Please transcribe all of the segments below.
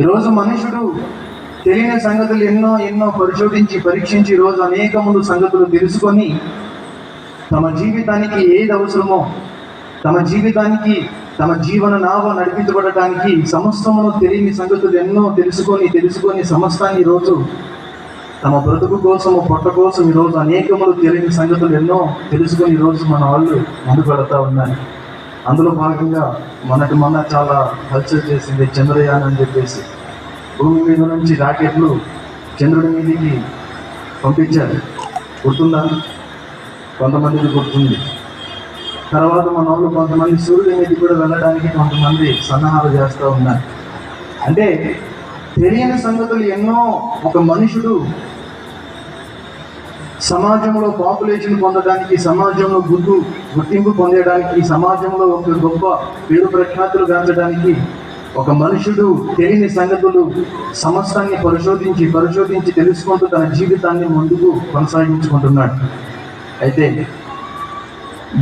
ఈరోజు మనుషుడు తెలియని సంగతులు ఎన్నో ఎన్నో పరిశోధించి పరీక్షించి ఈరోజు అనేకములు సంగతులు తెలుసుకొని తమ జీవితానికి ఏది అవసరమో తమ జీవితానికి తమ జీవన నావ నడిపించబడటానికి సమస్తమును తెలియని సంగతులు ఎన్నో తెలుసుకొని తెలుసుకొని సమస్తాన్ని రోజు తమ బ్రతుకు కోసము పొట్ట కోసం ఈరోజు అనేకములు తెలియని సంగతులు ఎన్నో తెలుసుకొని ఈరోజు మన వాళ్ళు ముందు ఉన్నారు. అందులో భాగంగా మొన్నటి మొన్న చాలా హల్చల్ చేసింది చంద్రయాన్ అని చెప్పేసి. భూమి మీద నుంచి రాకెట్లు చంద్రుడి మీదకి పంపించారు. గుర్తుందా? కొంతమందికి గుర్తుంది. తర్వాత మన వాళ్ళు కొంతమంది సూర్యుడి మీదకి కూడా వెళ్ళడానికి కొంతమంది సన్నాహాలు చేస్తూ ఉన్నారు. అంటే తెలియని సంగతులు ఎన్నో ఒక మనుషుడు సమాజంలో పాపులేషన్ పొందడానికి సమాజంలో గుర్తు గుర్తింపు పొందడానికి సమాజంలో ఒక గొప్ప పేరు ప్రఖ్యాతులు గాంచడానికి ఒక మనుషుడు తెలియని సంగతులు సమస్తాన్ని పరిశోధించి పరిశోధించి తెలుసుకుంటూ తన జీవితాన్ని ముందుకు కొనసాగించుకుంటున్నాడు. అయితే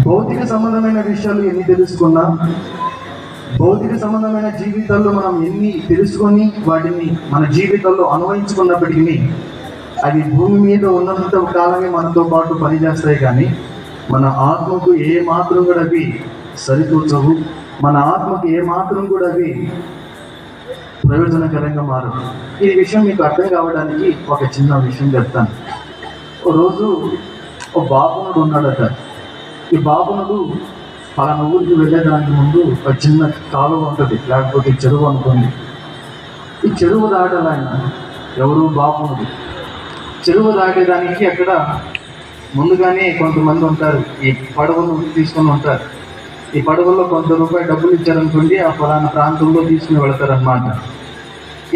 భౌతిక సంబంధమైన విషయాలు ఎన్ని తెలుసుకున్నా భౌతిక సంబంధమైన జీవితాల్లో మనం ఎన్ని తెలుసుకొని వాటిని మన జీవితంలో అన్వయించుకున్నప్పటికీ అవి భూమి మీద ఉన్నంత కాలమే మనతో పాటు పనిచేస్తాయి కానీ మన ఆత్మకు ఏ మాత్రం కూడా అవి సరితూచవు మన ఆత్మకు ఏ మాత్రం కూడా అవి ప్రయోజనకరంగా మారు ఈ విషయం మీకు అర్థం కావడానికి ఒక చిన్న విషయం చెప్తాను. ఓ రోజు ఒక బాపునుడు ఉన్నాడట. ఈ బాపునుడు పలానా ఊరికి వెళ్ళేదానికి ముందు ఒక చిన్న కాలువ ఉంటుంది. లేకపోతే చెరువు అనుకోండి. ఈ చెరువు దాటాలి ఆయన ఎవరు బాపునుడు చెరువు దాటేదానికి అక్కడ ముందుగానే కొంతమంది ఉంటారు. ఈ పడవలు తీసుకొని ఉంటారు. ఈ పడవల్లో కొంత రూపాయి డబ్బులు ఇచ్చారనుకోండి ఆ ఫలానా ప్రాంతంలో తీసుకుని వెళతారనమాట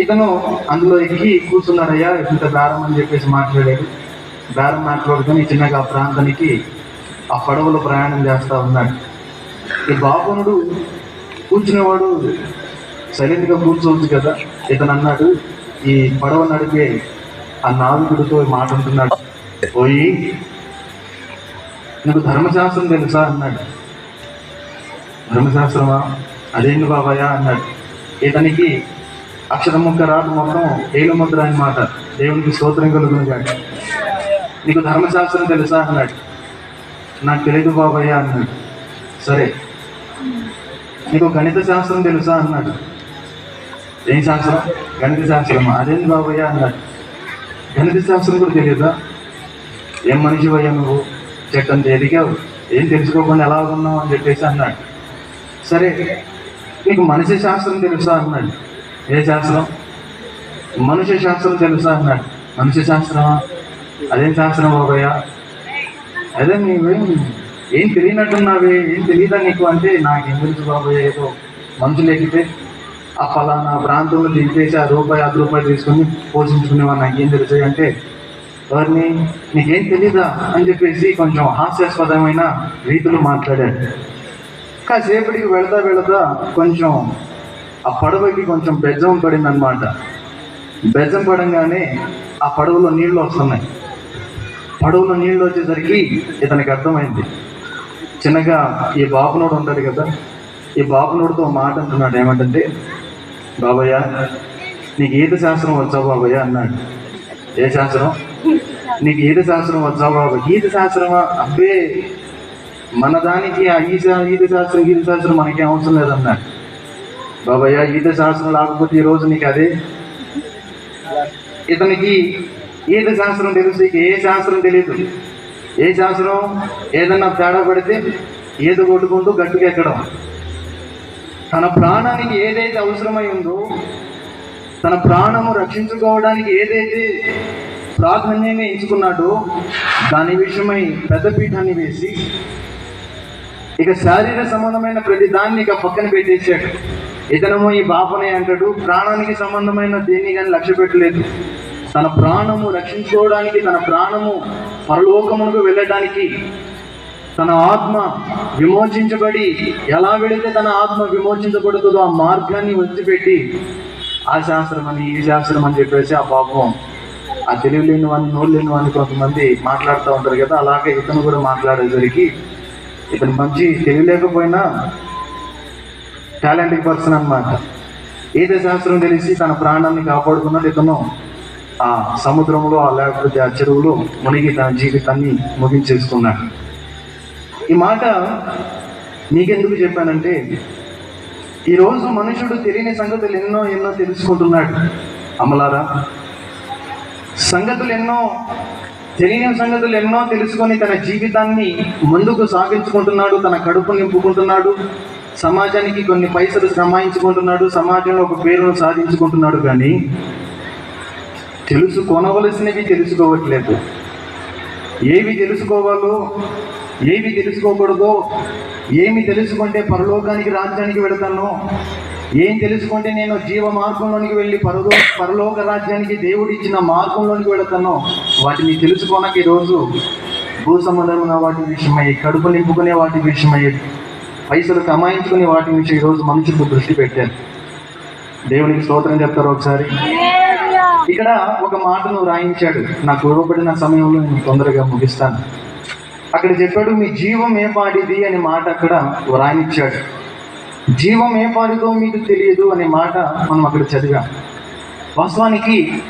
ఇతను అందులో ఎక్కి కూర్చున్నారయ్యా ఇంత దారం అని చెప్పేసి మాట్లాడాడు. దారం మాట్లాడుకొని చిన్నగా ఆ ప్రాంతానికి ఆ పడవలో ప్రయాణం చేస్తూ ఉన్నాడు. ఈ బాబునుడు కూర్చునేవాడు సైలెంట్గా కూర్చోవచ్చు కదా ఇతను అన్నాడు ఈ పడవ నడిపే ఆ నావికుడితో ఈ మాట అంటున్నాడు. పోయి నీకు ధర్మశాస్త్రం తెలుసా? అన్నాడు. ధర్మశాస్త్రమా? అదేంటి బాబాయా? అన్నాడు. ఇతనికి అక్షర ముక్క రాదు మొత్తం ఏలు ముద్ర అనమాట దేవునికి స్తోత్రం కలుగునిగాడు నీకు ధర్మశాస్త్రం తెలుసా? అన్నాడు. నాకు తెలియదు బాబాయ్ అన్నాడు. సరే నీకు గణిత శాస్త్రం తెలుసా? అన్నాడు. ఏం శాస్త్రం? గణిత శాస్త్రం అదేంటి బాబాయ్? అన్నాడు. ఎన్ని శాస్త్రం కూడా తెలియదా? ఏం మనిషి అయ్యా నువ్వు? చెట్టంత ఎదిగావు ఏం తెలుసుకోకుండా ఎలా ఉన్నావు అని చెప్పేసి అన్నాడు. సరే నీకు మనిషి శాస్త్రం తెలుసా అన్నాడు. ఏ శాస్త్రం? మనుష్య శాస్త్రం తెలుసా అన్నాడు. మనిషి శాస్త్రమా? అదేం శాస్త్రం బాబయ్య అదే నీవేం ఏం తెలియనట్టున్నావే? ఏం తెలియదా నీకు అంటే నాకేం తెలుసు బాబయ్య ఏదో మనుషులు ఎక్కితే ఆ ఫలానా ప్రాంతంలో దింపేసి ఆ రూపాయి అర్ధ రూపాయలు తీసుకొని పోషించుకునేవాడు నాకేం తెలుసు? అంటే వారిని నీకేం తెలీదా? అని చెప్పేసి కొంచెం హాస్యాస్పదమైన రీతిలో మాట్లాడాడు. కాసేపటికి వెళతా వెళతా కొంచెం ఆ పడవకి కొంచెం బెజ్జం పడింది అనమాట బెజ్జం పడంగానే ఆ పడవలో నీళ్ళు వస్తున్నాయి. పడవలో నీళ్ళు వచ్చేసరికి ఇతనికి అర్థమైంది. చిన్నగా ఈ బాబునోడు ఉంటాడు కదా ఈ బాబునోడితో మాట అంటున్నాడు ఏమంటే బాబయ్య నీకు ఈత శాస్త్రం వచ్చా బాబయ్య అన్నాడు. ఏ శాస్త్రం? నీకు ఈత శాస్త్రం వచ్చా బాబు? ఈత శాస్త్రమా? అబ్బే మన దానికి ఆ ఈత ఈత శాస్త్రం ఈత శాస్త్రం మనకేం అవసరం లేదన్నాడు. బాబయ్య ఈత శాస్త్రం లేకపోతే ఈరోజు నీకు అదే? ఇతనికి ఈత శాస్త్రం తెలుసు? ఏ శాస్త్రం తెలియదు ఏ శాస్త్రం? ఏదన్నా తేడా పడితే ఈత కొట్టుకుంటూ గట్టుకెక్కడం. తన ప్రాణానికి ఏదైతే అవసరమై ఉందో తన ప్రాణము రక్షించుకోవడానికి ఏదైతే ప్రాధాన్యంగా ఎంచుకున్నాడో దాని విషయమై పెద్ద పీఠాన్ని వేసి ఇక శారీర సంబంధమైన ప్రతి దాన్ని ఇక పక్కన పెట్టేశాడు. ఇతనము ఈ బాపనే అంటాడు ప్రాణానికి సంబంధమైన దేన్ని కానీ లక్ష్య పెట్టలేదు. తన ప్రాణము రక్షించుకోవడానికి తన ప్రాణము పరలోకమునకు వెళ్ళడానికి తన ఆత్మ విమోచించబడి ఎలా వెళితే తన ఆత్మ విమోచించబడుతుందో ఆ మార్గాన్ని వదిలిపెట్టి ఆ శాస్త్రం అని ఈ శాస్త్రం అని చెప్పేసి ఆ పాపం ఆ తెలివి లేని వాడిని నోరు లేని వాడిని కొంతమంది మాట్లాడుతూ ఉంటారు కదా అలాగే ఇతను కూడా మాట్లాడేసరికి ఇతను మంచి తెలివి లేకపోయినా టాలెంట్ పర్సన్ అనమాట ఈత శాస్త్రం తెలిసి తన ప్రాణాన్ని కాపాడుకున్నాడు ఇతను. ఆ సముద్రంలో ఆ లేకపోతే ఆ చెరువులో మునిగి తన జీవితాన్ని ముగించేసుకున్నాడు. ఈ మాట మీకెందుకు చెప్పానంటే ఈరోజు మనుషుడు తెలియని సంగతులు ఎన్నో ఎన్నో తెలుసుకుంటున్నాడు. అమలారా సంగతులు ఎన్నో తెలియని సంగతులు ఎన్నో తెలుసుకొని తన జీవితాన్ని ముందుకు సాగించుకుంటున్నాడు తన కడుపు నింపుకుంటున్నాడు సమాజానికి కొన్ని పైసలు శ్రమాయించుకుంటున్నాడు సమాజంలో ఒక పేరును సాధించుకుంటున్నాడు కానీ తెలుసుకొనవలసినవి తెలుసుకోవట్లేదు. ఏవి తెలుసుకోవాలో ఏవి తెలుసుకోకూడదో? ఏమి తెలుసుకుంటే పరలోకానికి రాజ్యానికి వెళతానో? ఏం తెలుసుకుంటే నేను జీవ మార్గంలోనికి వెళ్ళి పరలో పరలోక రాజ్యానికి దేవుడు ఇచ్చిన మార్గంలోనికి వెళతానో? వాటిని తెలుసుకోనక ఈరోజు భూ సంబంధమైన వాటి విషయమై కడుపు నింపుకునే వాటి విషయమై పైసలు కమాయించుకునే వాటి విషయం ఈరోజు మనుషులకు దృష్టి పెట్టారు దేవునికి స్తోత్రం చెప్తారు ఒకసారి. ఇక్కడ ఒక మాటను రాయించాడు. నాకు ఇవ్వబడిన సమయంలో నేను తొందరగా ముగిస్తాను. అక్కడ చెప్పాడు మీ జీవం ఏ పాడిది అనే మాట అక్కడ వ్రాయించాడు. జీవం ఏ పాడిదో మీకు తెలియదు అనే మాట మనం అక్కడ చదివాం. వాస్తవానికి